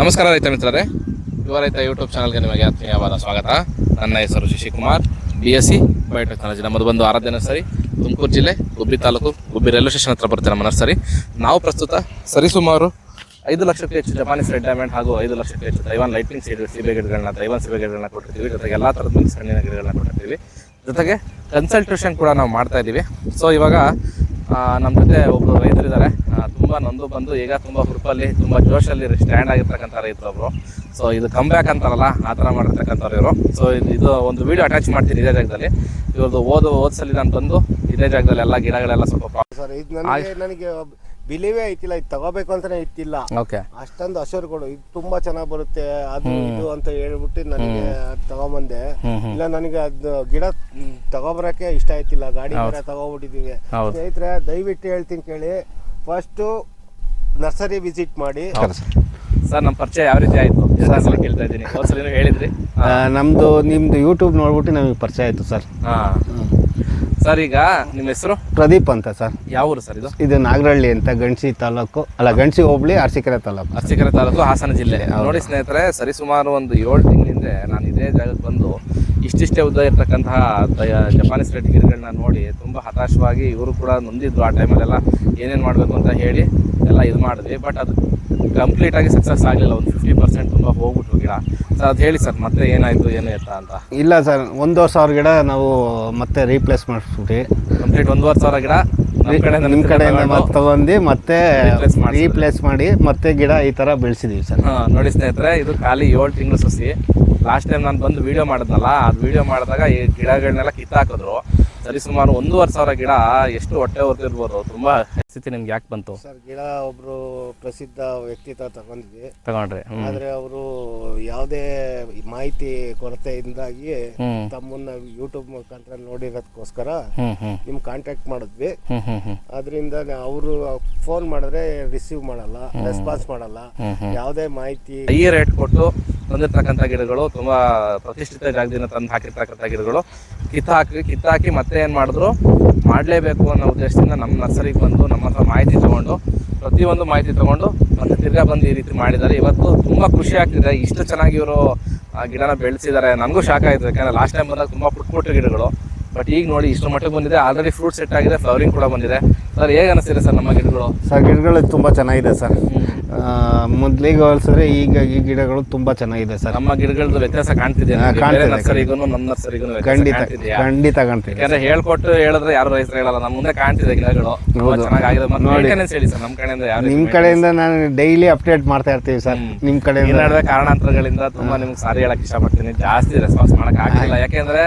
ನಮಸ್ಕಾರ ರೈತ ಮಿತ್ರರೇ. ಯುವ ರೈತ ಯೂಟ್ಯೂಬ್ ಚಾನಲ್ಗೆ ನಿಮಗೆ ಆತ್ಮೀಯವಾದ ಸ್ವಾಗತ. ನನ್ನ ಹೆಸರು Shashikumar B S C biotechnology ನಮ್ಮದು ಬಂದು ಆರಾಧ್ಯ ನರ್ಸರಿ, ತುಮಕೂರು ಜಿಲ್ಲೆ ಗುಬ್ಬಿ ತಾಲೂಕು ಗುಬ್ಬಿ ರೈಲ್ವೆ ಸ್ಟೇಷನ್ ಹತ್ರ ಬರುತ್ತೆ ನಮ್ಮ ನರ್ಸರಿ. ನಾವು ಪ್ರಸ್ತುತ ಸರಿಸುಮಾರು ಐದು ಲಕ್ಷಕ್ಕೆ ಹೆಚ್ಚು ಜಪಾನೀಸ್ ರೆಡ್ ಡೈಮಂಡ್ ಹಾಗೂ ಐದು ಲಕ್ಷಕ್ಕೆ ಹೆಚ್ಚು ತೈವಾನ್ ಲೈಟಿಂಗ್ ಸೀಡ್ ಸೀಬೆ ಗಿಡಗಳನ್ನ ತೈವಾನ್ ಸೀಬೆ ಗಿಡಗಳನ್ನ ಕೊಟ್ಟಿರ್ತೀವಿ. ಜೊತೆಗೆ ಎಲ್ಲ ಥರದ ಹಣ್ಣಿನ ಗಿಡಗಳನ್ನ ಕೊಟ್ಟಿರ್ತೀವಿ. ಜೊತೆಗೆ ಕನ್ಸಲ್ಟೇಷನ್ ಕೂಡ ನಾವು ಮಾಡ್ತಾ ಇದ್ದೀವಿ. ಸೊ ಇವಾಗ ನಮ್ಮ ಜೊತೆ ಒಬ್ಬರು ರೈತರು ಇದ್ದಾರೆ ತುಂಬ ನೊಂದು ಬಂದು ಈಗ ತುಂಬ ಹುರುಪಲ್ಲಿ ತುಂಬ ಜೋಶಲ್ಲಿ ಸ್ಟ್ಯಾಂಡ್ ಆಗಿರ್ತಕ್ಕಂಥ ರೈತರು ಒಬ್ಬರು ಸೊ ಇದು ಕಮ್ ಬ್ಯಾಕ್ ಅಂತಾರಲ್ಲ ಆ ಥರ ಮಾಡಿರ್ತಕ್ಕಂಥವ್ರು ಇವರು. ಸೊ ಇದು ಇದು ಒಂದು ವೀಡಿಯೋ ಅಟ್ಯಾಚ್ ಮಾಡ್ತೀನಿ ಇದೇ ಜಾಗದಲ್ಲಿ. ಇವ್ರದ್ದು ಓದು ಓದಿಸಲಿ ನಾನು ಬಂದು ಇದೇ ಜಾಗದಲ್ಲಿ ಎಲ್ಲ ಗಿಡಗಳೆಲ್ಲ ಸ್ವಲ್ಪ ಸರ್ ಇದು ನನಗೆ ನನಗೆ ಬಿಲಿವೇ ಐತಿಲ್ಲ ಇದು ತಗೋಬೇಕು ಅಂತಾನೆ ಇತ್ತಿಲ್ಲ ಓಕೆ ಅಷ್ಟೊಂದು ಕೊಡು ಇದು ತುಂಬಾ ಚೆನ್ನಾಗಿ ಬರುತ್ತೆ ಅದು ಇದು ಅಂತ ಹೇಳ್ಬಿಟ್ಟು ನನಗೆ ತಗೊಂಬಂದೆ. ಇಲ್ಲ ನನಗೆ ಅದು ಗಿಡ ತಗೋಬರಕ್ಕೆ ಇಷ್ಟ ಆಯ್ತಿಲ್ಲ ಗಾಡಿ ಬೇರೆ ತಗೋಬಿಟ್ಟಿದೀವಿ. ಸ್ನೇಹಿತರೆ ದಯವಿಟ್ಟು ಹೇಳ್ತೀನಿ ಕೇಳಿ ಫಸ್ಟು ನರ್ಸರಿ ವಿಸಿಟ್ ಮಾಡಿ. ಸರ್ ನಮ್ಮ ಪರಿಚಯ ಯಾವ ರೀತಿ ಆಯಿತು? ಕೇಳ್ತಾ ಇದ್ದೀನಿ. ಹೋದ್ಸಲಿನೂ ಹೇಳಿದ್ರಿ. ಆ, ನಮ್ದು ನಿಮ್ದು ಯೂಟ್ಯೂಬ್ ನೋಡ್ಬಿಟ್ಟು ನಮಗೆ ಪರಿಚಯ ಆಯಿತು ಸರ್. ಹಾಂ. ಸರ್ ಈಗ ನಿಮ್ಮ ಹೆಸರು? ಪ್ರದೀಪ್ ಅಂತ ಸರ್. ಯಾವ ಊರು ಸರ್ ಇದು? ಇದು ನಾಗರಹಳ್ಳಿ ಅಂತ ಗಣಸಿ ತಾಲೂಕು. ಅಲ್ಲ ಗಣಸಿ ಹೋಬಳಿ ಅರಸೀಕೆರೆ ತಾಲೂಕು ಅರಸೀಕೆರೆ ತಾಲೂಕು ಹಾಸನ ಜಿಲ್ಲೆ. ನೋಡಿ ಸ್ನೇಹಿತರೆ ಸರಿಸುಮಾರು ಒಂದು ಏಳು ತಿಂಗಳಿಂದ ನಾನು ಇದೇ ಜಾಗಕ್ಕೆ ಬಂದು ಇಷ್ಟಿಷ್ಟೇ ಉದ್ದ ಇರ್ತಕ್ಕಂತಹ ಜಪಾನೀಸ್ ರೆಡ್ ಗಿರಿಗಳನ್ನ ನೋಡಿ ತುಂಬ ಹತಾಶವಾಗಿ ಇವರು ಕೂಡ ನೊಂದಿದ್ರು ಆ ಟೈಮಲ್ಲೆಲ್ಲ ಏನೇನು ಮಾಡಬೇಕು ಅಂತ ಹೇಳಿ ಎಲ್ಲ ಇದು ಮಾಡಿದ್ವಿ. ಬಟ್ ಅದು ಕಂಪ್ಲೀಟಾಗಿ ಸಕ್ಸಸ್ ಆಗಲಿಲ್ಲ. ಒಂದು ಫಿಫ್ಟಿ ಪರ್ಸೆಂಟ್ ತುಂಬ ಹೋಗ್ಬಿಟ್ಟು ಗಿಡ. ಸರ್ ಅದು ಹೇಳಿ ಸರ್ ಮತ್ತೆ ಏನಾಯಿತು ಏನು ಎತ್ತ ಅಂತ? ಇಲ್ಲ ಸರ್ ಒಂದೂವರೆ ಸಾವಿರ ಗಿಡ ನಾವು ಮತ್ತೆ ರೀಪ್ಲೇಸ್ ಮಾಡಿಸ್ಬಿಟ್ಟು ಕಂಪ್ಲೀಟ್ ಒಂದೂವರೆ ಸಾವಿರ ಗಿಡ? ನಮ್ಮ ಕಡೆಯಿಂದ ಮತ್ತೆ ತಗೊಂಡು ಮತ್ತೆ. ರೀಪ್ಲೇಸ್ ಮಾಡಿ ಮತ್ತೆ ಗಿಡ ಈ ಥರ ಬೆಳೆಸಿದೀವಿ ಸರ್. ಹಾ ನೋಡಿ ಸ್ನೇಹಿತರೆ ಇದು ಖಾಲಿ ಏಳು ತಿಂಗಳು ಸಸಿ. ಲಾಸ್ಟ್ ಟೈಮ್ ನಾನು ಬಂದು ವಿಡಿಯೋ ಮಾಡಿದ್ನಲ್ಲ ಅದು ವಿಡಿಯೋ ಮಾಡಿದಾಗ ಈ ಗಿಡಗಳನ್ನೆಲ್ಲ ಕಿತ್ತಾಕಿದ್ರು. ಸರಿ ಸುಮಾರು ಒಂದೂವರೆ ಸಾವಿರ ಗಿಡ ಎಷ್ಟು ಹೊಟ್ಟೆ ಹೊರ್ತಿರ್ಬೋದು ತುಂಬಾ ಸ್ಥಿತಿ ನಿಮ್ಗೆ ಯಾಕೆ ಬಂತು? ಸರ್ ಗಿಡ ಒಬ್ರು ಪ್ರಸಿದ್ಧ ವ್ಯಕ್ತಿತ್ವ ತಗೊಂಡಿದ್ವಿ. ತಗೊಂಡ್ರೆ ಹ್ಮ್. ಆದ್ರೆ ಅವರು ಯಾವುದೇ ಮಾಹಿತಿ ಕೊರತೆಯಿಂದಾಗಿ ತಮ್ಮನ್ನ ಯೂಟ್ಯೂಬ್ ಮುಖಾಂತರ ನೋಡಿರೋದಕ್ಕೋಸ್ಕರ ಹ್ಮ್ ಹ್ಮ್. ನಿಮ್ ಕಾಂಟ್ಯಾಕ್ಟ್ ಮಾಡಿದ್ವಿ. ಹ್ಮ್ ಹ್ಮ್ ಹ್ಮ್. ಅದರಿಂದ ಅವರು ಫೋನ್ ಮಾಡಿದ್ರೆ ರಿಸೀವ್ ಮಾಡಲ್ಲ ರೆಸ್ಪಾನ್ಸ್ ಮಾಡಲ್ಲ. ಯಾವುದೇ ಮಾಹಿತಿ ಹೈಯರ್ ರೇಟ್ ಕೊಟ್ಟು ತಂದಿರ್ತಕ್ಕಂಥ ಗಿಡಗಳು, ತುಂಬಾ ಪ್ರತಿಷ್ಠಿತ ಜಾಗದಿಂದ ತಂದು ಹಾಕಿರ್ತಕ್ಕಂಥ ಗಿಡಗಳು. ಕಿತ್ತಾಕಿ ಕಿತ್ತಾಕಿ ಮತ್ತೆ ಏನು ಮಾಡಿದ್ರು? ಮಾಡಲೇಬೇಕು ಅನ್ನೋ ಉದ್ದೇಶದಿಂದ ನಮ್ಮ ನರ್ಸರಿಗೆ ಬಂದು ನಮ್ಮ ಹತ್ರ ಮಾಹಿತಿ ತಗೊಂಡು, ಪ್ರತಿಯೊಂದು ಮಾಹಿತಿ ತಗೊಂಡು ಮತ್ತೆ ತಿರ್ಗಾ ಬಂದು ಈ ರೀತಿ ಮಾಡಿದ್ದಾರೆ. ಇವತ್ತು ತುಂಬಾ ಖುಷಿ ಆಗ್ತಿದೆ. ಇಷ್ಟು ಚೆನ್ನಾಗಿ ಇವರು ಗಿಡನ ಬೆಳೆಸಿದ್ದಾರೆ. ನನಗೂ ಶಾಕ್ ಆಯಿತು. ಯಾಕಂದ್ರೆ ಲಾಸ್ಟ್ ಟೈಮ್ ಬಂದಾಗ ತುಂಬಾ ಪುಟ್ಟ ಪುಟ್ಟ ಗಿಡಗಳು. ಬಟ್ ಈಗ ನೋಡಿ ಇಷ್ಟು ಮಟ್ಟಿಗೆ ಬಂದಿದೆ. ಆಲ್ರೆಡಿ ಫ್ರೂಟ್ ಸೆಟ್ ಆಗಿದೆ ಫ್ಲವರಿಂಗ್ ಕೂಡ ಬಂದಿದೆ. ಸರ್ ಹೇಗೆ ಅನಿಸ್ತಿದೆ ಸರ್ ನಮ್ಮ ಗಿಡಗಳು? ಸರ್ ಗಿಡಗಳು ತುಂಬ ಚೆನ್ನಾಗಿದೆ ಸರ್ ಮೊದಲಿಗೆ ಹೋಲ್ಸಿದ್ರೆ ಈಗ ಈ ಗಿಡಗಳು ತುಂಬ ಚೆನ್ನಾಗಿದೆ ಸರ್ ನಮ್ಮ ಗಿಡಗಳದ್ದು ವ್ಯತ್ಯಾಸ ಕಾಣ್ತಿದೆ ನರ್ಸರಿಗೂ ನಮ್ಮ ನರ್ಸರಿಗೂ ಖಂಡಿತ ಖಂಡಿತ ಕಾಣ್ತಿದೆ ಯಾಕಂದ್ರೆ ಹೇಳ್ಕೊಟ್ಟು ಹೇಳಿದ್ರೆ ಯಾರು ರೈತರು ಹೇಳಲ್ಲ. ನಮ್ಮ ಮುಂದೆ ಕಾಣ್ತಿದೆ ಗಿಡಗಳು. ತುಂಬಾ. ಚೆನ್ನಾಗಿದೆ. ಮತ್ತೆ ನೋಡಿ. maintenance ಹೇಳಿ ಸರ್ ನಮ್ಮ ಕಡೆಯಿಂದ ಯಾರು ನಿಮ್ಮ ಕಡೆಯಿಂದ ನಾನು ಡೈಲಿ ಅಪ್ಡೇಟ್ ಮಾಡ್ತಾ ಇರ್ತೀವಿ ಸರ್ ನಿಮ್ಮ ಈ ಕಡೆಯಿಂದ. ನಡುವೆ ಕಾರಣಾಂತರಗಳಿಂದ ತುಂಬಾ ನಿಮ್ಗೆ ಸಾರಿ ಹೇಳಕ್ ಇಷ್ಟಪಡ್ತೀನಿ. ಜಾಸ್ತಿ ರೆಸ್ಪಾನ್ಸ್ ಮಾಡಕ್ ಆಗಿಲ್ಲ ಯಾಕೆಂದ್ರೆ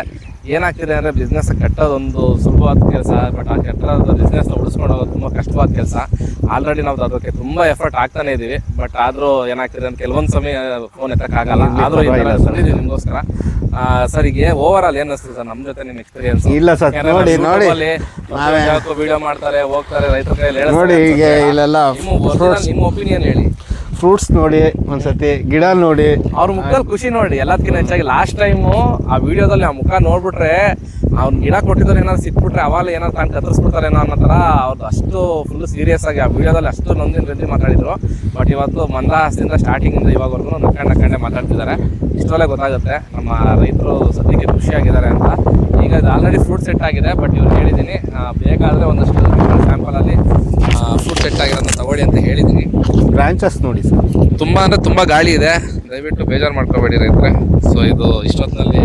ಏನಾಗ್ತಿದೆ ಅಂದ್ರೆ ಬಿಸ್ನೆಸ್ ಕಟ್ಟೋದೊಂದು ಸುಲಭವಾದ ಕೆಲಸ ಬಟ್ ಆ ಕಟ್ಟೋದು ಬಿಸ್ನೆಸ್ ಉಳಿಸ್ಕೊಂಡು ಹೋಗೋದು ತುಂಬಾ ಕಷ್ಟವಾದ ಕೆಲಸ. ಆಲ್ರೆಡಿ ನಾವು ಅದಕ್ಕೆ ತುಂಬಾ ಎಫರ್ಟ್ ಆಗ್ತಾನೆ ಇದ್ದೀವಿ ಬಟ್ ಆದ್ರೂ ಏನಾಗ್ತಿದೆ ಅಂತ ಕೆಲವೊಂದು ಸಮಯ ಫೋನ್ ಎತ್ತಕ್ಕಾಗಲ್ಲ ಆದ್ರೂ ಸರಿ. ನಿಮಗೋಸ್ಕರ. ಬಂದಿದ್ದೀವಿ ನಿಮ್ಗೋಸ್ಕರ ಸರ್ ಈಗ ಓವರ್ ಆಲ್ ಏನ್ ಅನಿಸ್ತದೆ ಸರ್ ನಮ್ಮ ಜೊತೆ ನಿಮ್ಮ ಎಕ್ಸ್ಪೀರಿಯನ್ಸ್ ಇಲ್ಲ ಸರ್ ನೋಡಿ ನೋಡಿ. ವಿಡಿಯೋ ಮಾಡ್ತಾರೆ ಹೋಗ್ತಾರೆ ರೈತರ ಕೈಯಲ್ಲಿ ನೋಡಿ ಈಗ ಇಲ್ಲೆಲ್ಲ ನಿಮ್ಮ ಒಪಿನಿಯನ್ ಹೇಳಿ. ಫ್ರೂಟ್ಸ್ ನೋಡಿ, ಒಂದ್ಸತಿ ಗಿಡ ನೋಡಿ. ಅವ್ರ ಮುಖದಲ್ಲಿ ಖುಷಿ ನೋಡಿ ಎಲ್ಲದಕ್ಕಿಂತ ಹೆಚ್ಚಾಗಿ ಲಾಸ್ಟ್ ಟೈಮು ಆ ವಿಡಿಯೋದಲ್ಲಿ ಆ ಮುಖ ನೋಡ್ಬಿಟ್ರೆ ಅವ್ನ ಗಿಡ ಕೊಟ್ಟಿದ್ರೆ ಏನಾದ್ರು ಸಿಕ್ಬಿಟ್ರೆ ಅವಾಗ ಏನಾದ್ರು ತಾನು ಕತ್ತರಿಸ್ಬಿಡ್ತಾರೇನೋ ಅನ್ನೋ ಥರ ಅವ್ರದ್ದು ಅಷ್ಟು ಫುಲ್ ಸೀರಿಯಸ್ ಆಗಿ ಆ ವಿಡಿಯೋದಲ್ಲಿ ಅಷ್ಟು ನೊಂದಿನ ರೀತಿ ಮಾತಾಡಿದ್ರು. ಬಟ್ ಇವತ್ತು ಮಂದಹಾಸದಿಂದ ಸ್ಟಾರ್ಟಿಂಗಿಂದ ಇವಾಗವರೆಗೂ ನಕ್ಕಂಡು ನಕ್ಕಂಡೆ ಮಾತಾಡ್ತಿದ್ದಾರೆ. ಇಷ್ಟರಲ್ಲೇ ಗೊತ್ತಾಗುತ್ತೆ ನಮ್ಮ ರೈತರು ಸದ್ಯಕ್ಕೆ ಖುಷಿಯಾಗಿದ್ದಾರೆ ಅಂತ. ಈಗ ಆಲ್ರೆಡಿ ಫ್ರೂಟ್ ಸೆಟ್ ಆಗಿದೆ ಬಟ್ ಇವ್ರು ಹೇಳಿದ್ದೀನಿ ಬೇಕಾದ್ರೆ ಒಂದಷ್ಟು ಸ್ಯಾಂಪಲಲ್ಲಿ ಫ್ರೂಟ್ ಸೆಟ್ ಆಗಿರೋದನ್ನ ತಗೊಳ್ಳಿ ಅಂತ ಹೇಳಿದ್ದೀನಿ ಬ್ರಾಂಚಸ್ ನೋಡಿ ಸರ್. ತುಂಬಾ ಅಂದ್ರೆ ತುಂಬಾ ಗಾಳಿ ಇದೆ. ದಯವಿಟ್ಟು ಬೇಜಾರು ಮಾಡ್ಕೋಬೇಡಿ ರೈತರೆ. ಸೊ ಇದು ಇಷ್ಟೊತ್ತಿನಲ್ಲಿ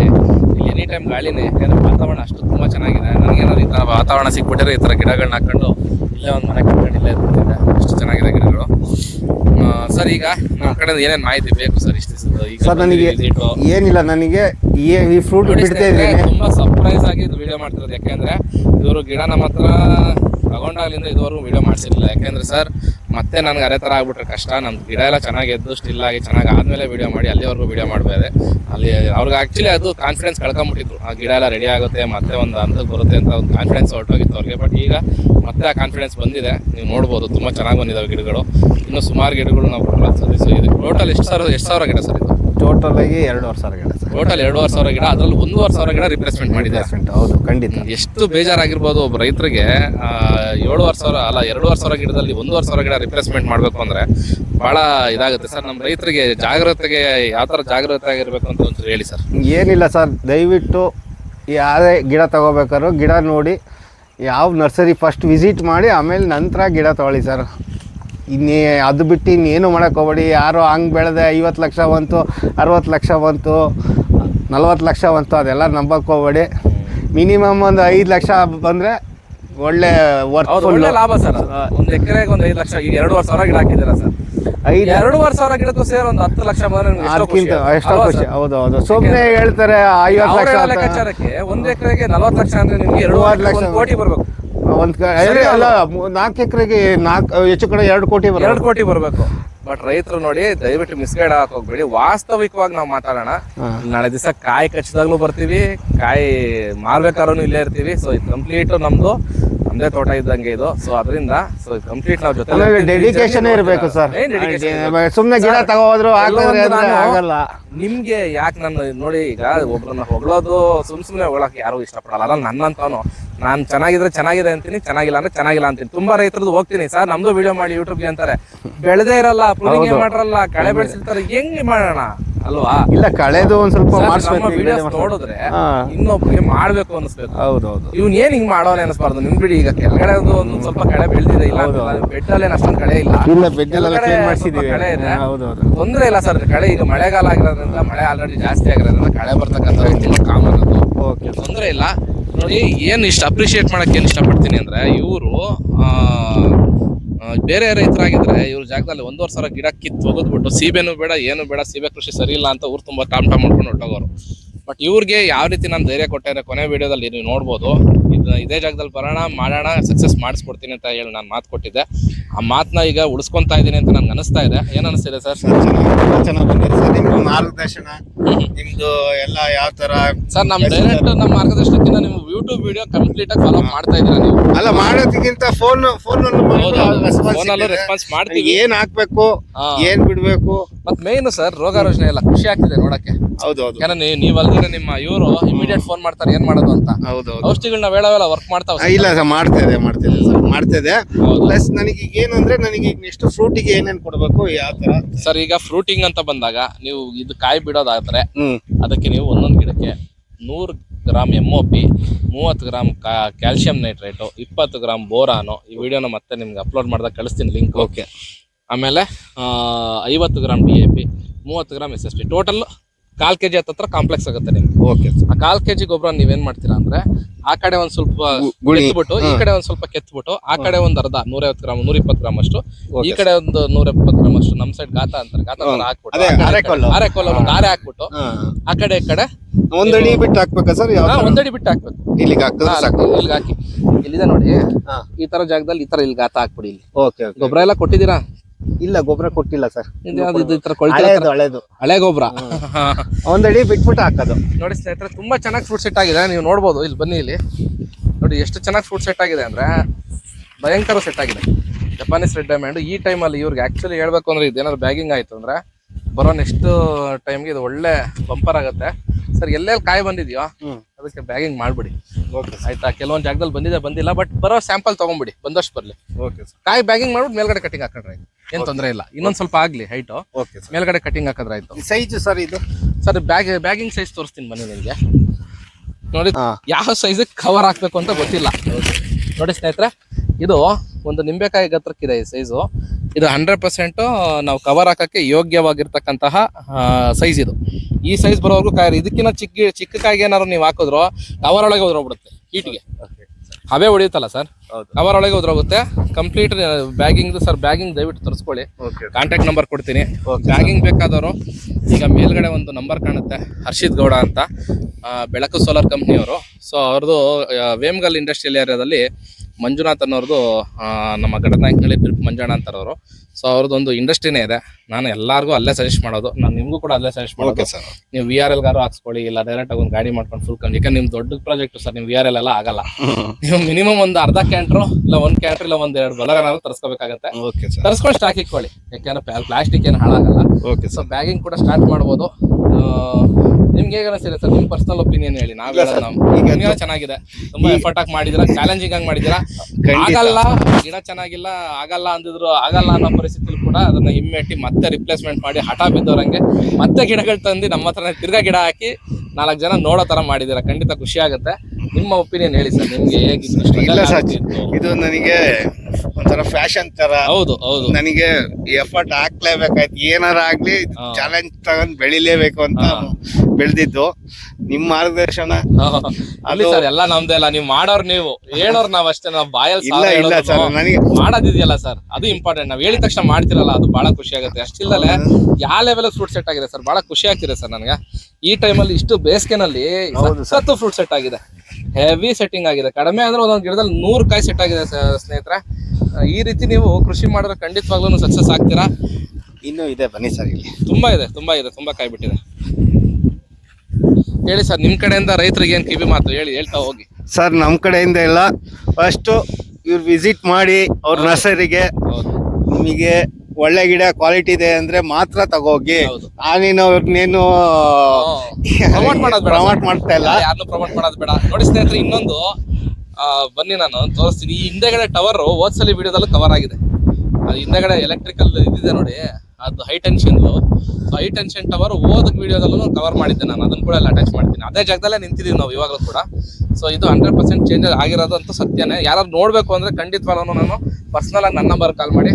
ಇಲ್ಲಿ ಎನಿ ಟೈಮ್ ಗಾಳಿನೇ ಯಾಕಂದ್ರೆ ವಾತಾವರಣ ಅಷ್ಟು ತುಂಬಾ ಚೆನ್ನಾಗಿದೆ. ನನಗೇನಾದ್ರು ಈ ಥರ ವಾತಾವರಣ ಸಿಕ್ಬಿಟ್ಟಿದ್ರೆ ಈ ಥರ ಗಿಡಗಳನ್ನ ಹಾಕೊಂಡು ಇಲ್ಲೇ ಒಂದು ಮನೆ ಕಟ್ಕೊಂಡು ಇಲ್ಲೇ ಇರ್ತಿದ್ದೆ ಅಷ್ಟು ಚೆನ್ನಾಗಿದೆ ಗಿಡಗಳು. ಸರ್ ಈಗ ನಮ್ಮ ಕಡೆ ಏನೇನು ಮಾಹಿತಿ ಬೇಕು ಸರ್ ಇಷ್ಟು ಸರ್ ನನಗೆ ಏನಿಲ್ಲ ನನಗೆ ಈ ಫ್ರೂಟ್ ಬಿಡ್ತಾ ಇದ್ದೀನಿ. ತುಂಬಾ ಸರ್ಪ್ರೈಸ್ ಆಗಿ ಇದು ವಿಡಿಯೋ ಮಾಡ್ತಿರೋದು. ಯಾಕೆಂದ್ರೆ ಇವರು ಗಿಡ ನಮ್ಮ ಹತ್ರ ತಗೊಂಡಾಗ್ಲಿಂದ ಇದುವರೆಗೂ ವಿಡಿಯೋ ಮಾಡಿಸಿರ್ಲಿಲ್ಲ. ಯಾಕೆಂದ್ರೆ ಸರ್ ಮತ್ತೆ ನನಗೆ ಅದೇ ಥರ ಆಗ್ಬಿಟ್ರೆ ಕಷ್ಟ. ನಮ್ಮ ಗಿಡ ಎಲ್ಲ ಚೆನ್ನಾಗಿ ಎದ್ದು ಸ್ಟಿಲ್ ಆಗಿ ಚೆನ್ನಾಗಿ ಆದ್ಮೇಲೆ ವಿಡಿಯೋ ಮಾಡಿ, ಅಲ್ಲಿವರೆಗೂ ವಿಡಿಯೋ ಮಾಡಬೇರೆ. ಅಲ್ಲಿ ಅವ್ರಿಗೆ ಆಕ್ಚುಲಿ ಅದು ಕಾನ್ಫಿಡೆನ್ಸ್ ಕಳ್ಕೊಂಬಿಟ್ಟಿದ್ರು ಆ ಗಿಡ ಎಲ್ಲ ರೆಡಿ ಆಗುತ್ತೆ, ಮತ್ತೆ ಒಂದು ಹಂತಕ್ಕೆ ಬರುತ್ತೆ ಅಂತ ಒಂದು ಕಾನ್ಫಿಡೆನ್ಸ್ ಹೊರಟೋಗಿತ್ತು ಅವ್ರಿಗೆ. ಬಟ್ ಈಗ ಮತ್ತೆ ಆ ಕಾನ್ಫಿಡೆನ್ಸ್ ಬಂದಿದೆ. ನೀವು ನೋಡ್ಬೋದು, ತುಂಬ ಚೆನ್ನಾಗಿ ಬಂದಿದ್ದಾವೆ ಗಿಡಗಳು. ಇನ್ನು ಸುಮಾರು ಗಿಡಗಳು ನಾವು ಕೊಡಲ್ಲ ಇದು ಟೋಟಲ್ ಎಷ್ಟು ಸಾವಿರ ಎಷ್ಟು ಸಾವಿರ ಗಿಡ ಸರ್ ಇದು? ಟೋಟಲ್ ಆಗಿ ಎರಡೂವರೆ ಸಾವಿರ ಗಿಡ ಸರ್. ಟೋಟಲ್ ಎರಡೂವರೆ ಸಾವಿರ ಗಿಡ ಅದರಲ್ಲಿ ಒಂದೂವರೆ ಸಾವಿರ ಗಿಡ ರಿಪ್ಲೇಸ್ಮೆಂಟ್ ಮಾಡಿದ್ದಾರೆ. Replacement, ಹೌದು ಖಂಡಿತ. ಎಷ್ಟು ಬೇಜಾರಾಗಿರ್ಬೋದು ಒಬ್ಬ ರೈತರಿಗೆ ಆ, ಏಳುವರೆ ಸಾವಿರ ಅಲ್ಲ ಎರಡುವರೆ ಸಾವಿರ ಗಿಡದಲ್ಲಿ ಒಂದೂವರೆ ಸಾವಿರ ಗಿಡ ರಿಪ್ಲೇಸ್ಮೆಂಟ್ ಮಾಡಬೇಕು ಅಂದ್ರೆ ಬಹಳ ಇದಾಗುತ್ತೆ ಸರ್. ನಮ್ಮ ರೈತರಿಗೆ ಜಾಗ್ರತೆಗೆ ಯಾವ ಥರ ಜಾಗ್ರತೆ ಆಗಿರ್ಬೇಕು ಅಂತ ಒಂದು ಹೇಳಿ ಸರ್. ಏನಿಲ್ಲ ಸರ್ ದಯವಿಟ್ಟು ಯಾವುದೇ ಗಿಡ ತಗೋಬೇಕಾದ್ರೂ ಗಿಡ ನೋಡಿ ಯಾವ ನರ್ಸರಿ ಫಸ್ಟ್ ವಿಸಿಟ್ ಮಾಡಿ ಆಮೇಲೆ ನಂತರ ಗಿಡ ತಗೊಳ್ಳಿ ಸರ್. ಇನ್ನೇ ಅದು ಬಿಟ್ಟು ಇನ್ನೇನು ಮಾಡೋಕೆ ಹೋಗಬೇಡಿ. ಯಾರು ಹಂಗೆ ಬೆಳೆದೆ ಐವತ್ತು ಲಕ್ಷ ಬಂತು ಅರವತ್ತು ಲಕ್ಷ ಬಂತು ನಲ್ವತ್ತು ಲಕ್ಷ ಬಂತು ಅದೆಲ್ಲ ನಂಬಕ್ಕೆ ಹೋಗಬೇಡಿ. ಮಿನಿಮಮ್ ಒಂದು ಐದು ಲಕ್ಷ ಬಂದರೆ ಒಳ್ಳೆ ವರ್ತ್ಫುಲ್ ಒಳ್ಳೆ ಲಾಭ ಸರ್ ಒಂದು ಎಕರೆಗೆ ಒಂದು ಐದು ಲಕ್ಷ ಈಗ ವರ್ಷ ಸಾವಿರ ಗಿಡ ಹಾಕಿದ್ದೀರಾ ಸರ್? ಐದು ಎರಡೂವರೆ ಸಾವಿರ ಗಿಡಕ್ಕೂ ಸೇರಿ ಒಂದು ಹತ್ತು ಲಕ್ಷ ಅದಕ್ಕಿಂತ ಎಷ್ಟೋ ಖುಷಿ. ಹೌದು ಹೌದು. ಸುಮ್ಮನೆ ಹೇಳ್ತಾರೆ ಐವತ್ತು ಲಕ್ಷ ಲೆಕ್ಕಾಚಾರಕ್ಕೆ ಒಂದು ಎಕರೆಗೆ ನಲವತ್ತು ಲಕ್ಷ ಅಂದ್ರೆ ನಿಮಗೆ ಎರಡೂವರೆ ಲಕ್ಷ. ಕೋಟಿ ಬರ್ಬೇಕು. ಒಂದು ಅಲ್ಲ. ಮೂ- ನಾಲ್ಕು ಎಕರೆಗೆ ನಾಲ್ಕು ಹೆಚ್ಚು ಕಡೆ ಎರಡು ಕೋಟಿ ಬರೋದು ಎರಡು ಕೋಟಿ ಬರಬೇಕು. ಬಟ್ ರೈತರು ನೋಡಿ ದಯವಿಟ್ಟು ಮಿಸ್ಗೈಡ್ ಹಾಕ್ ಹೋಗ್ಬೇಡಿ ವಾಸ್ತವಿಕವಾಗಿ ನಾವು ಮಾತಾಡೋಣ. ನಾಳೆ ದಿವಸ ಕಾಯಿ ಕಚ್ಚಿದಾಗ್ಲೂ ಬರ್ತೀವಿ ಕಾಯಿ ಮಾರ್ಬೇಕಾದ್ರೂ ಇಲ್ಲೇ ಇರ್ತೀವಿ. ಸೊ ಇದು ಕಂಪ್ಲೀಟ್ ನಮ್ದು ನಮ್ದೇ ತೋಟ ಇದ್ದಂಗೆ ಇದು. ಸೊ ಅದರಿಂದ ಸೊ ಕಂಪ್ಲೀಟ್ ನಾವು ಜೊತೆ ಆಮೇಲೆ ಡೆಡಿಕೇಶನ್ ಇರಬೇಕು ಸರ್ ಸುಮ್ಮನೆ ಗಿಡ ತಗೋದ್ರು ಹಾಕಿದ್ರೆ ಅಂದ್ರೆ ಆಗಲ್ಲ. ನಿಮ್ಗೆ ಯಾಕೆ ನಾನು ನೋಡಿ ಈಗ ಒಬ್ರನ್ನ ಹೊಗಳೋದು ಸುಮ್ ಸುಮ್ನೆ ಹೊಗಳಕ್ ಯಾರು ಇಷ್ಟಪಡಲ್ಲ. ಅಲ್ಲ ನನ್ನಂತವನು. ನಾನ್ ಚೆನ್ನಾಗಿದ್ರೆ ಚೆನ್ನಾಗಿದೆ ಅಂತೀನಿ ಚೆನ್ನಾಗಿಲ್ಲ ಅಂದ್ರೆ ಚೆನ್ನಾಗಿಲ್ಲ ಅಂತೀನಿ. ತುಂಬಾ ರೈತರದ್ದು ಹೋಗ್ತೀನಿ ಸರ್ ನಮ್ದು ವಿಡಿಯೋ ಮಾಡಿ ಯೂಟ್ಯೂಬ್ಗೆ ಅಂತಾರೆ. ಬೆಳೆದೇ ಇರಲ್ಲ ಪ್ರೂನಿಂಗ್ ಮಾಡಿರಲ್ಲ ಕಳೆ ಬೆಳೆಸಿರ್ತಾರೆ ಹೆಂಗ್ ಮಾಡೋಣ? ಅಲ್ವಾ? ಇಲ್ಲ ಕಳೆದು ಒಂದ್ ಸ್ವಲ್ಪ ನೋಡಿದ್ರೆ ಇನ್ನೊಬ್ಬರಿಗೆ ಇನ್ನೊಬ್ರಿಗೆ ಮಾಡ್ಬೇಕು ಅನ್ಸ್ಬೇಕು. ಹೌದೌದು. ಹೌದು ಇವ್ನ್ ಏನ್ ಹಿಂಗ್ ಮಾಡೋಣ ಅನ್ಸ್ಬಾರ್ದು ನಿಮ್ ಬಿಡಿ ಈಗ ಕೆಳಗಡೆ ಒಂದು ಸ್ವಲ್ಪ ಕಳೆ ಬೆಳೆದಿದೆ ಇಲ್ಲ ಬೆಡ್ ಅಲ್ಲಿ ಅಷ್ಟೊಂದು ಕಳೆ ಇಲ್ಲ. ಇಲ್ಲ ಬೆಡ್ ಕಳೆ ಇದೆ. ಹೌದು ಹೌದು ತೊಂದ್ರೆ ಇಲ್ಲ ಸರ್ ಕಳೆ ಈಗ ಮಳೆಗಾಲ ಆಗಿರೋದ್ರಿಂದ ಮಳೆ ಆಲ್ರೆಡಿ ಜಾಸ್ತಿ ಆಗಿರೋದ್ರಿಂದ ಕಳೆ ಬರ್ತಕ್ಕಂಥ ಕಾಮ್ ಕಾಮನ್ ತೊಂದರೆ ಇಲ್ಲ. ನೋಡಿ ಏನ್ ಇಷ್ಟ ಅಪ್ರಿಶಿಯೇಟ್ ಮಾಡಕ್ ಏನ್ ಇಷ್ಟಪಡ್ತೀನಿ ಅಂದ್ರೆ ಇವರು ಬೇರೆ ರೈತರಾಗಿದ್ರೆ ಇವ್ರ ಜಾಗದಲ್ಲಿ ಒಂದೂವರೆ ಸಾವಿರ ಗಿಡ ಕಿತ್ತು ಹೋಗದ್ಬಿಟ್ಟು ಸೀಬೆನೂ ಬೇಡ ಏನು ಬೇಡ ಸೀಬೆ ಕೃಷಿ ಸರಿ ಇಲ್ಲ ಅಂತ ಊರು ತುಂಬಾ ಟಾಮ್ ಟಾಮ್ ಮಾಡ್ಕೊಂಡು ಹೊಟ್ಟೋಗೋರು ಬಟ್ ಇವ್ರಿಗೆ ಯಾವ ರೀತಿ ನಾನು ಧೈರ್ಯ ಕೊಟ್ಟೆ ಅಂದ್ರೆ ಕೊನೆ ವಿಡಿಯೋದಲ್ಲಿ ನೀವು ನೋಡ್ಬೋದು ಇದು ಇದೇ ಜಾಗದಲ್ಲಿ ಬರೋಣ ಮಾಡೋಣ ಸಕ್ಸಸ್ ಮಾಡಿಸ್ಕೊಡ್ತೀನಿ ಅಂತ ಹೇಳಿ ನಾನು ಮಾತು ಕೊಟ್ಟಿದ್ದೆ. ಆ ಮಾತನ್ನ ಈಗ ಉಳಿಸ್ಕೊತಾ ಇದ್ದೀನಿ ಅಂತ ನನ್ಗೆ ಅನಿಸ್ತಾ ಇದೆ. ಏನ್ ಅನಿಸ್ತಿದೆ ಸರ್? ಚೆನ್ನಾಗಿ ಬಂದಿದೆ ಸರ್ ನಿಮ್ದು ಮಾರ್ಗದರ್ಶನ ನಿಮ್ದು ಎಲ್ಲ ಯಾವ ತರ ಸರ್ ನಮ್ಮ ಡೈರೆಕ್ಟ್ ನಮ್ಮ ಮಾರ್ಗದರ್ಶನಕ್ಕಿಂತ ನೀವು ಯೂಟ್ಯೂಬ್ ವಿಡಿಯೋ ಕಂಪ್ಲೀಟ್ ಆಗಿ ಫಾಲೋ ಮಾಡ್ತಾ ಇದ್ದೀರಾ ನೀವು? ಅಲ್ಲ ಮಾಡೋದಕ್ಕಿಂತ ಫೋನ್ ಫೋನ್ ಫೋನಲ್ಲೂ ರೆಸ್ಪಾನ್ಸ್ ಮಾಡ್ತೀವಿ. ಏನ್ ಹಾಕ್ಬೇಕು. ಏನ್ ಬಿಡ್ಬೇಕು? ಮತ್ ಮೇನ್ ಸರ್ ರೋಗ ರೋಜನೆ ಎಲ್ಲ ಖುಷಿ ಆಗ್ತಿದೆ ನೋಡಕ್ಕೆ. ಹೌದು ಹೌದು. ಯಾಕಂದ್ರೆ ನೀವ್- ನೀವ್ ಅಲ್ದಿರ ನಿಮ್ಮ ಇವರು ಇಮಿಡಿಯೇಟ್ ಫೋನ್ ಮಾಡ್ತಾರೆ ಏನ್ ಮಾಡೋದು ಅಂತ. ಹೌದು ಔಷಧಿಗಳನ್ನ ವೇಳ ವೇಳ ವರ್ಕ್ ಮಾಡ್ತಾವ ಇಲ್ಲ ಸರ್ ಮಾಡ್ತಾ ಇದೆ ಮಾಡ್ತಾ ಇದೆ ಸರ್ ಮಾಡ್ತಾ ಇದೆ. ಪ್ಲಸ್ ನನಗೆ ಈಗ ಏನಂದ್ರೆ ನನಗೆ ಈಗ ನೆಕ್ಸ್ಟ್ ಫ್ರೂಟಿಗೆ ಏನೇನ್ ಕೊಡ್ಬೇಕು ಯಾವ ತರ? ಸರ್ ಈಗ ಫ್ರೂಟಿಂಗ್ ಅಂತ ಬಂದಾಗ ನೀವು ಇದು ಕಾಯಿ ಬಿಡೋದಾದ್ರೆ ಅದಕ್ಕೆ ನೀವು ಒಂದೊಂದು ಗಿಡಕ್ಕೆ ನೂರು ಗ್ರಾಮ್ ಎಂ ಒ ಪಿ ಮೂವತ್ತು ಗ್ರಾಮ್ ಕ್ಯಾಲ್ಶಿಯಂ ನೈಟ್ರೇಟು ಇಪ್ಪತ್ತು ಗ್ರಾಮ್ ಬೋರಾನು. ಈ ವಿಡಿಯೋನ ಮತ್ತೆ ನಿಮ್ಗೆ ಅಪ್ಲೋಡ್ ಮಾಡಿದಾಗ ಕಳಿಸ್ತೀನಿ ಲಿಂಕ್ ಓಕೆ ಆಮೇಲೆ ಐವತ್ತು ಗ್ರಾಮ್ ಡಿ ಎ ಪಿ ಮೂವತ್ತು gram S S P total ಕಾಲ್ ಕೆಜಿ ಹತ್ತತ್ರ ಕಾಂಪ್ಲೆಕ್ಸ್ ಆಗುತ್ತೆ ನಿಮ್ಗೆ. ಓಕೆ ಆ ಕಾಲ್ ಕೆಜಿ ಗೊಬ್ಬರ ನೀವೇನ್ ಮಾಡ್ತೀರಾ ಅಂದ್ರೆ ಆ ಕಡೆ ಒಂದ್ ಸ್ವಲ್ಪ ಗುಳಿ. ಕೆತ್ಬಿಟ್ಟು ಈ ಕಡೆ ಒಂದ್ ಸ್ವಲ್ಪ ಕೆತ್ಬಿಟ್ಟು ಆ ಕಡೆ ಒಂದ್ ಅರ್ಧ ನೂರೈವತ್ತು ಗ್ರಾಮ್ ನೂರ ಇಪ್ಪತ್ತು ಗ್ರಾಮ್ ಅಷ್ಟು. ಈ ಕಡೆ ಒಂದು ನೂರ ಎಪ್ಪತ್ತು ಗ್ರಾಮ್ ಅಷ್ಟು ನಮ್ ಸೈಡ್ ಗಾತ ಅಂತಾರೆ. ಗಾತ ತರ ಹಾಕ್ಬಿಟ್ಟು ಅದೇ ಕೊಲ್ಲ ಕಡೆ ಅರೆಕಲ್ಲು. ಈ ಒಂದು ಗಾರೆ ಹಾಕ್ಬಿಟ್ಟು ಆ ಕಡೆ ಈ ಕಡೆ. ಒಂದಡಿ ಬಿಟ್ಟು ಹಾಕ್ಬೇಕಾ ಸರ್ ಯಾವ ಹಾ, ಒಂದಡಿ ಬಿಟ್ಟು ಹಾಕ್ಬೇಕು. ಇಲ್ಲಿಗೆ ಹಾಕಿದ್ರೆ ಸಾಕು. ಇಲ್ಲಿಗೆ ಹಾಕಿ. ಇಲ್ಲಿದೆ ನೋಡಿ. ಈ ತರ ಜಾಗದಲ್ಲಿ ಈ ತರ ಇಲ್ಲಿ ಗಾತ ಹಾಕ್ಬಿಡಿ ಇಲ್ಲಿ. ಓಕೆ ಓಕೆ ಗೊಬ್ಬರ ಎಲ್ಲ ಕೊಟ್ಟಿದ್ದೀರಾ? ಇಲ್ಲ ಗೊಬ್ಬರ ಕೊಟ್ಟಿಲ್ಲ ಸರ್. ಇದು ಯಾವ್ದು ಇದು ಈ ತರ ಕೊಳ್ತಿರೋ ಹಳೇದು ತರ- ಹಳೇದು. ಹಳೆ ಗೊಬ್ಬರ? ಒಂದಡಿ ಬಿಟ್ಬಿಟ್ಟು ಹಾಕೋದು. ನೋಡಿ ಸ್ನೇಹಿತರೆ ತುಂಬಾ ಚೆನ್ನಾಗಿ ಫ್ರೂಟ್ ಸೆಟ್ ಆಗಿದೆ. ನೀವು ನೋಡ್ಬೋದು ಇಲ್ಲಿ ಬನ್ನಿ ಇಲ್ಲಿ. ನೋಡಿ ಎಷ್ಟು ಚೆನ್ನಾಗಿ ಫ್ರೂಟ್ ಸೆಟ್ ಆಗಿದೆ ಅಂದ್ರೆ ಭಯಂಕರ ಸೆಟ್ ಆಗಿದೆ. ಜಪಾನೀಸ್ ರೆಡ್ ಡೈಮಂಡ್ ಈ ಟೈಮಲ್ಲಿ ಇವ್ರಿಗೆ ಆಕ್ಚುಲಿ ಹೇಳ್ಬೇಕು ಅಂದ್ರೆ ಇದೇನಾದ್ರು ಬ್ಯಾಗಿಂಗ್ ಆಯ್ತು ಅಂದ್ರೆ ಬರೋ ನೆಕ್ಸ್ಟ್ ಟೈಮ್ಗೆ ಇದು ಒಳ್ಳೆ ಬಂಪರ್ ಆಗುತ್ತೆ. ಸರ್ ಎಲ್ಲೆಲ್ಲಿ ಕಾಯಿ ಬಂದಿದೆಯೋ ಹ್ಮ್. ಅದಕ್ಕೆ ಬ್ಯಾಗಿಂಗ್ ಮಾಡ್ಬಿಡಿ. ಓಕೆ ಆಯ್ತಾ? ಕೆಲವೊಂದು ಜಾಗದಲ್ಲಿ ಬಂದಿದೆ ಬಂದಿಲ್ಲ ಬಟ್ ಬರೋ ಸ್ಯಾಂಪಲ್ ತಗೊಂಬಿಡಿ. ಬಂದಷ್ಟು ಬರಲಿ. ಓಕೆ ಸರ್ ಕಾಯಿ ಬ್ಯಾಗಿಂಗ್ ಮಾಡ್ಬಿಟ್ಟು ಮೇಲ್ಗಡೆ ಕಟ್ಟಿಂಗ್ ಹಾಕೊಂಡ್ರೆ ಆಯ್ತು. ಏನ್ ತೊಂದರೆ ಇಲ್ಲ. ಇನ್ನೊಂದ್ ಸ್ವಲ್ಪ ಆಗ್ಲಿ ಹೈಟ್ ಓಕೆ ಸರ್ ಮೇಲ್ಗಡೆ ಕಟಿಂಗ್ ಹಾಕಿದ್ರೆ ಆಯ್ತು. ಸೈಜ್ ಸರ್ ಇದು? ಸರ್ ಬ್ಯಾಗ್ ಬ್ಯಾಗಿಂಗ್ ಸೈಜ್ ತೋರಿಸ್ತೀನಿ ಬನ್ನಿ ನಿಮಗೆ. ನೋಡಿ ಯಾವ ಸೈಜ್ ಕವರ್ ಹಾಕ್ಬೇಕು ಅಂತ ಗೊತ್ತಿಲ್ಲ. ನೋಡಿ ಸ್ನೇಹಿತರೆ ಇದು ಒಂದು ನಿಂಬೆಕಾಯಿ ಗತ್ರಕ್ಕಿದೆ ಈ ಸೈಜು ಇದು ಹಂಡ್ರೆಡ್ ಪರ್ಸೆಂಟ್ ನಾವು ಕವರ್ ಹಾಕಕ್ಕೆ ಯೋಗ್ಯವಾಗಿರ್ತಕ್ಕಂತಹ ಸೈಜ್ ಇದು. ಈ ಸೈಜ್ ಬರೋವರೆಗೂ ಕಾಯಿ ಇದಕ್ಕಿಂತ ಚಿಕ್ಕ ಚಿಕ್ಕ ಕಾಯಿಗೆ ಏನಾದ್ರು ನೀವು ಹಾಕಿದ್ರು ಕವರ್ ಒಳಗೆ ಹೋದ್ರೋಗ್ಬಿಡುತ್ತೆ ಹೀಟ್ಗೆ ಹಬೆ ಹೊಡಿಯುತ್ತಲ್ಲ ಸರ್. ಕವರ್ ಒಳಗೆ ಉದ್ರೋಗುತ್ತೆ ಕಂಪ್ಲೀಟ್ ಬ್ಯಾಗಿಂಗ್ ಸರ್ ಬ್ಯಾಗಿಂಗ್ ದಯವಿಟ್ಟು ತರಿಸ್ಕೊಳ್ಳಿ. ಓಕೆ ಕಾಂಟ್ಯಾಕ್ಟ್ ನಂಬರ್ ಕೊಡ್ತೀನಿ. ಬ್ಯಾಗಿಂಗ್ ಬೇಕಾದವರು ಈಗ ಮೇಲ್ಗಡೆ ಒಂದು ನಂಬರ್ ಕಾಣುತ್ತೆ ಹರ್ಷಿತ್ ಗೌಡ ಅಂತ ಬೆಳಕು ಸೋಲಾರ್ ಕಂಪ್ನಿಯವರು ಸೊ ಅವ್ರದ್ದು ವೇಮ್ಗಲ್ ಇಂಡಸ್ಟ್ರಿಯಲ್ ಏರಿಯಾದಲ್ಲಿ ಮಂಜುನಾಥ್ ಅನ್ನೋರ್ದು ನಮ್ಮ ಘಟನಾ ಟ್ರಿಪ್ ಮಂಜಣ್ಣ ಅಂತಾರವರು. ಸೊ ಅವ್ರದ್ದೊಂದು ಇಂಡಸ್ಟ್ರಿನೇ ಇದೆ. ನಾನು ಎಲ್ಲರಿಗೂ ಅಲ್ಲೇ ಸಜೆಸ್ಟ್ ಮಾಡೋದು. ನಾನು ನಿಮಗೂ ಕೂಡ ಅಲ್ಲೇ ಸಜೆಸ್ಟ್ ಮಾಡೋದು. ಸರ್ ನೀವು ವಿ ಆರ್ ಎಲ್ ಗಾರು ಹಾಕ್ಸ್ಕೊಳ್ಳಿ ಇಲ್ಲ ಡೈರೆಕ್ಟ್ ಆಗಿ ಒಂದು ಗಾಡಿ ಮಾಡ್ಕೊಂಡು ಫುಲ್ ಕಂಡು. ಯಾಕಂದ್ರೆ ನಿಮ್ಮ ದೊಡ್ಡ ಪ್ರಾಜೆಕ್ಟ್ ಸರ್ ನೀವು ವಿ ಆರ್ ಎಲ್ ಎಲ್ಲ ಆಗಲ್ಲ. ನೀವು ಮಿನಿಮಮ್ ಒಂದು ಅರ್ಧ ಕ್ಯಾಂಟ್ರು ಇಲ್ಲ ಒಂದು ಕ್ಯಾಂಟ್ರ್ ಇಲ್ಲ ಒಂದು ಎರಡು ಬಲರ್ ಏನಾದ್ರು ತರಿಸ್ಕೋಬೇಕಾಗತ್ತೆ. ತರಿಸ್ಕೊಂಡು ಸ್ಟಾಕ್ ಇಟ್ಕೊಳ್ಳಿ. ಯಾಕೆಂದ್ರೆ ಪ್ಲಾಸ್ಟಿಕ್ ಏನು ಹಾಳಾಗಲ್ಲ. ಓಕೆ ಸೊ ಬ್ಯಾಗಿಂಗ್ ಕೂಡ ಸ್ಟಾರ್ಟ್ ಮಾಡ್ಬೋದು. ನಿಮ್ಗೆ ಹೇಗೆ ಅನಿಸ್ತಿದೆ ಸರ್? ನಿಮ್ ಪರ್ಸನಲ್ ಒಪಿನಿಯನ್ ಹೇಳಿ ನಾವು ಹೇಳೋದು ನಾವು. ಈಗ ಚೆನ್ನಾಗಿದೆ. ತುಂಬಾ ಎಫರ್ಟ್ ಆಗಿ ಮಾಡಿದಿರಾ ಚಾಲೆಂಜಿಂಗ್ ಆಗಿ ಮಾಡಿದಿರಾ. ಆಗಲ್ಲ ಗಿಡ ಚೆನ್ನಾಗಿಲ್ಲ ಆಗಲ್ಲ ಅಂದಿದ್ರು ಆಗಲ್ಲ ಅನ್ನೋ ಪರಿಸ್ಥಿತಿಲಿ ಕೂಡ ಅದನ್ನ ಹಿಮ್ಮೆಟ್ಟಿ ಮತ್ತೆ ರಿಪ್ಲೇಸ್ಮೆಂಟ್ ಮಾಡಿ ಹಠ ಬಿದ್ದವ್ರಂಗೆ ಮತ್ತೆ ಗಿಡಗಳು ತಂದು ನಮ್ಮ ಹತ್ರ ತಿರ್ಗಾ ಗಿಡ ಹಾಕಿ ನಾಲ್ಕು ಜನ ನೋಡೋ ತರ ಮಾಡಿದಿರಾ. ಖಂಡಿತ ಖುಷಿ ಆಗುತ್ತೆ. ನಿಮ್ಮ ಒಪಿನಿಯನ್ ಹೇಳಿ ಸರ್ ನಿಮ್ಗೆ ಹೇಗೆ ಇದು ನನಗೆ ಒಂಥರ ಫ್ಯಾಷನ್ ತರ. ಹೌದು ಹೌದು. ನನಗೆ ಎಫರ್ಟ್ ಹಾಕ್ಲೇಬೇಕಾಯ್ತು. ಏನಾರ ಆಗ್ಲಿ. ಚಾಲೆಂಜ್ ತಗೊಂಡ್ ಬೆಳಿಲೇಬೇಕು ಅಂತ ಬೆಳ್ದಿದ್ದು. ನಿಮ್ ಮಾರ್ಗದರ್ಶನ? ಅಲ್ಲಿ ಸರ್ ಎಲ್ಲ ನಮ್ದೇ ಅಲ್ಲ. ನೀವು ಮಾಡೋರ್ ನೀವು. ಹೇಳೋರ್ ನಾವ್ ಅಷ್ಟೇ. ನಾವ್ ಬಾಯಲ್ಲಿ ಇಲ್ಲ ಇಲ್ಲ ಸರ್. ನನಗೆ ಮಾಡೋದಿದೆಯಲ್ಲ ಸರ್. ಅದು ಇಂಪಾರ್ಟೆಂಟ್ ನಾವ್ ಹೇಳಿದ ತಕ್ಷಣ ಮಾಡ್ತಿರಲ್ಲ ಅದು ಬಹಳ ಖುಷಿ ಆಗುತ್ತೆ. ಅಷ್ಟಿಲ್ದಲೆ ಯಾವ ಲೆವೆಲ್ ಫ್ರೂಟ್ ಸೆಟ್ ಆಗಿದೆ ಸರ್? ಬಹಳ ಖುಷಿ ಆಗ್ತಿದೆ ಸರ್ ನನಗೆ. ಈ ಟೈಮಲ್ಲಿ ಇಷ್ಟು ಬೇಸಿಗೆನಲ್ಲಿ ಸತ್ತು ಫ್ರೂಟ್ ಸೆಟ್ ಆಗಿದೆ. ಹೆವಿ ಸೆಟ್ಟಿಂಗ್ ಆಗಿದೆ. ಕಡಿಮೆ ಅಂದ್ರೆ ಒಂದೊಂದು ಗಿಡದಲ್ಲಿ ನೂರು ಕಾಯಿ ಸೆಟ್ ಆಗಿದೆ ಸ್ನೇಹಿತರೆ. ಈ ರೀತಿ ನೀವು ಕೃಷಿ ಮಾಡಿದ್ರೆ ಖಂಡಿತವಾಗ್ಲೂ ಸಕ್ಸಸ್ ಆಗ್ತೀರಾ? ಇನ್ನೂ ಇದೆ ಬನ್ನಿ ಸರ್ ಇಲ್ಲಿ. ತುಂಬಾ ಇದೆ ತುಂಬಾ ಇದೆ ತುಂಬಾ ಕಾಯಿ ಬಿಟ್ಟಿದೆ. ಹೇಳಿ ಸರ್ ನಿಮ್ ಕಡೆಯಿಂದ ರೈತರಿಗೆ ಏನ್ ಕಿವಿ ಮಾತು? ಹೇಳಿ ಹೇಳ್ತಾ ಹೋಗಿ. ಸರ್ ನಮ್ ಕಡೆಯಿಂದ ಎಲ್ಲ ಫಸ್ಟ್ ಇವ್ರು ವಿಸಿಟ್ ಮಾಡಿ ಅವ್ರ ನರ್ಸರಿಗೆ. ನಿಮಗೆ ಒಳ್ಳೆ ಗಿಡ ಕ್ವಾಲಿಟಿ ಇದೆ ಅಂದ್ರೆ ಮಾತ್ರ ತಗೋಗಿ. ಹೋಗಿ ಆ ನೀನು ಅವ್ರನ್ನೇನು ಪ್ರಮೋಟ್ ಮಾಡೋದು ಬೇಡ ಪ್ರಮೋಟ್ ಮಾಡ್ತಾ ಇಲ್ಲ. ಯಾರನ್ನು ಪ್ರಮೋಟ್ ಮಾಡೋದು ಬೇಡ. ನೋಡಿ ಸ್ನೇಹಿತರೆ ಇನ್ನೊಂದು ಬನ್ನಿ ನಾನು ತೋರಿಸ್ತೀನಿ. ಈ ಹಿಂದೆಗಡೆ ಟವರ್ ಓದ್ಸಲಿ ವಿಡಿಯೋದಲ್ಲೂ ಕವರ್ ಆಗಿದೆ. ಅದು ಹಿಂದೆಗಡೆ ಎಲೆಕ್ಟ್ರಿಕಲ್ ಇದಿದೆ ನೋಡಿ. ಅದು high tension high tension tower ಓದಕ್ಕೆ ವಿಡಿಯೋದಲ್ಲೂ ಕವರ್ ಮಾಡಿದ್ದೆ ನಾನು. ಅದನ್ನು ಕೂಡ ಅಟ್ಯಾಚ್ ಮಾಡ್ತೀನಿ. ಅದೇ ಜಾಗದಲ್ಲೇ ನಿಂತಿದ್ದೀವಿ ನಾವು ಇವಾಗಲೂ ಕೂಡ. ಸೊ ಇದು ಹಂಡ್ರೆಡ್ ಪರ್ಸೆಂಟ್ ಚೇಂಜ್ ಆಗಿರೋದು ಅಂತೂ ಸತ್ಯನೇ. ಯಾರಾದ್ರು ನೋಡಬೇಕು ಅಂದ್ರೆ ಖಂಡಿತವಾಗ್ಲೂ ನಾನು ಪರ್ಸನಲ್ ಆಗಿ ನನ್ನ ನಂಬರ್ ಕಾಲ್ ಮಾಡಿ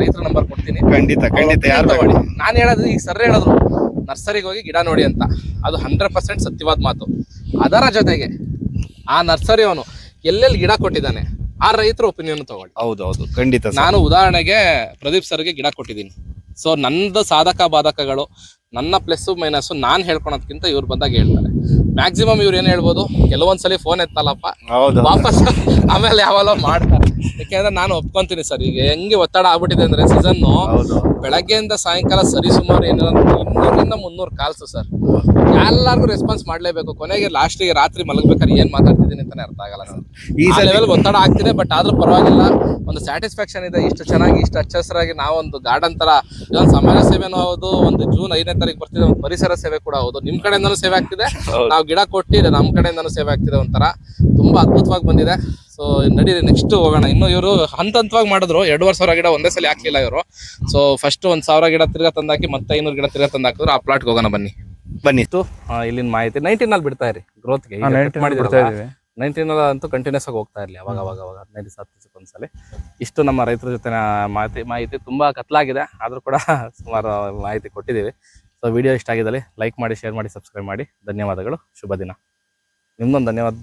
ರೈತರ ನಂಬರ್ ಕೊಡ್ತೀನಿ. ಖಂಡಿತ ಖಂಡಿತ ಯಾರು ತಗೊಳ್ಳಿ. ನಾನು ಹೇಳೋದು ಈಗ ಸರ್ ಹೇಳಿದ್ರು ನರ್ಸರಿಗೆ ಹೋಗಿ ಗಿಡ ನೋಡಿ ಅಂತ. ಅದು ಹಂಡ್ರೆಡ್ ಪರ್ಸೆಂಟ್ ಸತ್ಯವಾದ ಮಾತು. ಅದರ ಜೊತೆಗೆ ಆ ನರ್ಸರಿ ಅವನು ಎಲ್ಲೆಲ್ಲಿ ಗಿಡ ಕೊಟ್ಟಿದ್ದಾನೆ ಆ ರೈತರ ಒಪಿನಿಯನ್ ತಗೊಳ್ಳಿ. ಹೌದು ಹೌದು ಖಂಡಿತ ಸರ್. ನಾನು ಉದಾಹರಣೆಗೆ ಪ್ರದೀಪ್ ಸರ್ಗೆ ಗಿಡ ಕೊಟ್ಟಿದ್ದೀನಿ. ಸೊ ನಂದು ಸಾಧಕ ಬಾಧಕಗಳು ನನ್ನ ಪ್ಲಸ್ ಮೈನಸ್ ನಾನು ಹೇಳ್ಕೊಳೋದ್ಕಿಂತ ಇವ್ರು ಬಂದಾಗ ಹೇಳ್ತಾರೆ. ಮ್ಯಾಕ್ಸಿಮಮ್ ಇವ್ರು ಏನು ಹೇಳ್ಬೋದು? ಕೆಲವೊಂದ್ಸಲಿ ಫೋನ್ ಎತ್ತಲ್ಲಪ್ಪ. ಹೌದು ವಾಪಸ್ ಆಮೇಲೆ ಯಾವಲ್ಲ ಮಾಡ್ತಾರೆ. ಯಾಕೆಂದ್ರೆ ನಾನು ಒಪ್ಕೊಂತೀನಿ ಸರ್ ಈಗ ಹೆಂಗೆ ಒತ್ತಡ ಆಗ್ಬಿಟ್ಟಿದೆ ಅಂದ್ರೆ ಸೀಸನ್ ಹೌದು ಬೆಳಗ್ಗೆಯಿಂದ ಸಾಯಂಕಾಲ ಸರಿ ಸುಮಾರು ಏನಿಲ್ಲ ಇನ್ನೂರಿಂದ ಮುನ್ನೂರು ಕಾಲ್ಸು ಸರ್. ಎಲ್ಲರಿಗೂ ರೆಸ್ಪಾನ್ಸ್ ಮಾಡ್ಲೇಬೇಕು. ಕೊನೆಗೆ ಲಾಸ್ಟಿಗೆ ರಾತ್ರಿ ಮಲಗ್ಬೇಕಾದ್ರೆ ಏನ್ ಮಾತಾಡ್ತಿದ್ದೀನಿ ಅಂತಾನೆ ಅರ್ಥ ಆಗಲ್ಲ ನಾನು ಈ ಲೆವೆಲ್ ಒತ್ತಡ ಆಗ್ತಿದೆ ಬಟ್ ಆದ್ರೂ ಪರವಾಗಿಲ್ಲ ಒಂದು ಸ್ಯಾಟಿಸ್ಫ್ಯಾಕ್ಷನ್ ಇದೆ ಇಷ್ಟು ಚೆನ್ನಾಗಿ ಇಷ್ಟು ಹಚ್ಚ ಹಸಿರಾಗಿ ನಾವೊಂದು ಗಾರ್ಡನ್ ತರ ಇದೊಂದು ಸಮಾಜ ಸೇವೆನೂ ಹೌದು ಒಂದು ಜೂನ್ ಐದನೇ ತಾರೀಕು ಬರ್ತಿದೆ ಒಂದು ಪರಿಸರ ಸೇವೆ ಕೂಡ ಹೌದು. ನಿಮ್ ಕಡೆಯಿಂದನೂ ಸೇವೆ ಆಗ್ತಿದೆ. ನಾವು ಗಿಡ ಕೊಟ್ಟಿದೆ ನಮ್ಮ ಕಡೆಯಿಂದನೂ ಸೇವೆ ಆಗ್ತಿದೆ ಒಂಥರ. ತುಂಬಾ ಅದ್ಭುತವಾಗಿ ಬಂದಿದೆ. ಸೊ ನಡೀರಿ ನೆಕ್ಸ್ಟ್ ಹೋಗೋಣ. ಇನ್ನು ಇವರು ಹಂತ ಹಂತವಾಗಿ ಮಾಡಿದ್ರು ಎರಡುವರೆ ಸಾವಿರ ಗಿಡ ಒಂದೇ ಸಲ ಹಾಕ್ಲಿಲ್ಲ ಇವರು. ಸೊ ಫಸ್ಟ್ ಒಂದ್ ಸಾವಿರ ಗಿಡ ತಿರ್ಗಾ ತಂದಾಕಿ ಮತ್ತೆ ಐನೂರು ಗಿಡ ತಿರ್ಗಾ ತಂದಾಕಿದ್ರು ಆ ಪ್ಲಾಟ್ಗೆ ಹೋಗೋಣ ಬನ್ನಿ. ಬನ್ನಿ. ಇಲ್ಲಿನ ಮಾಹಿತಿ ನೈನ್ಟೀನ್ ಅಲ್ಲಿ ಬಿಡ್ತಾ ಇರಿ. ಗ್ರೋತ್ಗೆ ಬಿಡ್ತಾ ಇದೀವಿ ನೈನ್ಟೀನ್ ಅಂತೂ ಕಂಟಿನ್ಯೂಸ್ ಆಗಿ ಹೋಗ್ತಾ ಇರಲಿ. ಅವಾಗ ಅವಾಗ ಅವಾಗ ಹದಿನೈದು ದಿವಸ ಹತ್ತು ದಿವಸಕ್ಕೆ ಒಂದ್ಸಲಿ. ಇಷ್ಟು ನಮ್ಮ ರೈತರ ಜೊತೆ ಮಾಹಿತಿ ಮಾಹಿತಿ ತುಂಬಾ ಕತ್ಲಾಗಿದೆ. ಆದ್ರೂ ಕೂಡ ಸುಮಾರು ಮಾಹಿತಿ ಕೊಟ್ಟಿದ್ದೀವಿ. ಸೊ ವಿಡಿಯೋ ಇಷ್ಟ ಆಗಿದ್ದಲ್ಲಿ ಲೈಕ್ ಮಾಡಿ ಶೇರ್ ಮಾಡಿ ಸಬ್ಸ್ಕ್ರೈಬ್ ಮಾಡಿ. ಧನ್ಯವಾದಗಳು. ಶುಭ ದಿನ. ನಿಮ್ದೊಂದು ಧನ್ಯವಾದ